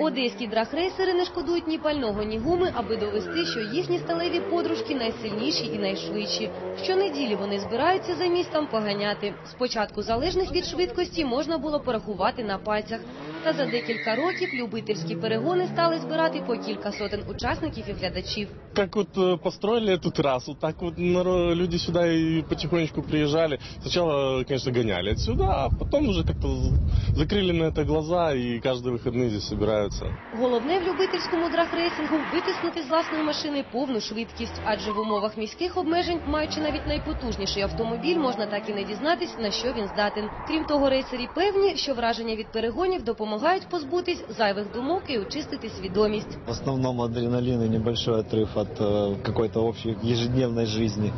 Одеські драгрейсери не шкодують ні пального, ні гуми, аби довести, що їхні сталеві подружки найсильніші і найшвидші. Щонеділі вони збираються за містом поганяти. Спочатку залежних від швидкості можна було порахувати на пальцях. Та за декілька років любительські перегони стали збирати по кілька сотень учасників і глядачів. Как вот э, построили эту трассу, так вот наро- люди сюда и потихонечку приезжали. Сначала, конечно, гоняли отсюда, а потом уже как-то з- закрыли на это глаза и каждые выходные здесь собираются. Головне в любительському драгрейсингу витиснути з власної машини повну швидкість, адже в умовах міських обмежень, маючи навіть найпотужніший автомобіль, можна так і не дізнатись, на що він здатен. Крім того, рейсері певні, що враження від перегонів допомагають позбутись зайвих думок і очистити свідомість. В основному адреналін і небольшой отрив від якоїсь общої ежедневної життя.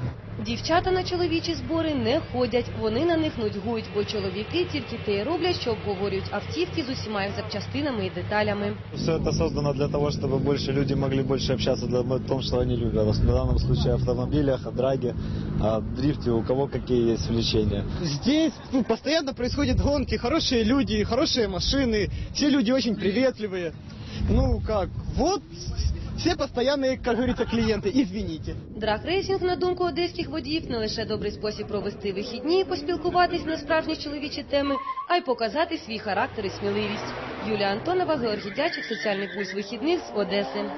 Дівчата на чоловічі збори не ходять, вони на них нудьгують, бо чоловіки тільки те й роблять, що обговорюють автівки з усіма їх запчастинами і деталями. Все это создано для того, чтобы больше люди могли больше общаться для- о том, что они любят. В данном случае о автомобилях, о драге, о дрифте, у кого какие есть влечения. Здесь ну, постоянно происходят гонки, хорошие люди, хорошие машины, все люди очень приветливые. Ну как, вот все постоянные, как говорится, клиенты, извините. Драгрейсинг, на думку одеських водіїв, не лише добрий спосіб провести вихідні поспілкуватись на справжні чоловічі теми, а й показати свій характер і сміливість. Юлія Антонова, Георгій Дячик, соціальний пульс вихідних з Одеси.